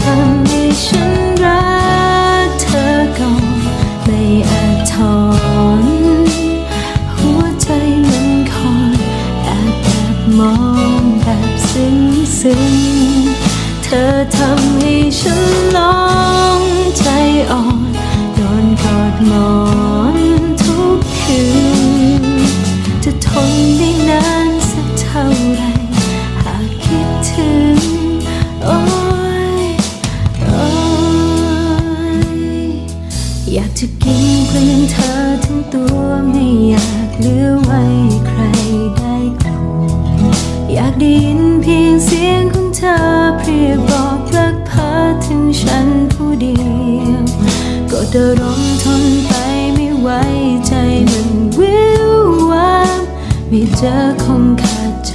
ทำให้ฉันรักเธอก่อนไม่อาจถอนหัวใจมันคอยแอบแอบมองแบบซึ้งซึ้งเธอทำให้ฉัน อยากจะกินเพื่อนเธอทั้งตัวไม่อยากเหลือไว้ใครได้กลุ่มอยากได้ยินเพียงเสียงของเธอเพรียบบอกรักพาถึงฉันผู้เดียวก็เดรมทนไปไม่ไหวใจมันวิววามไม่เจอคงขาดใจ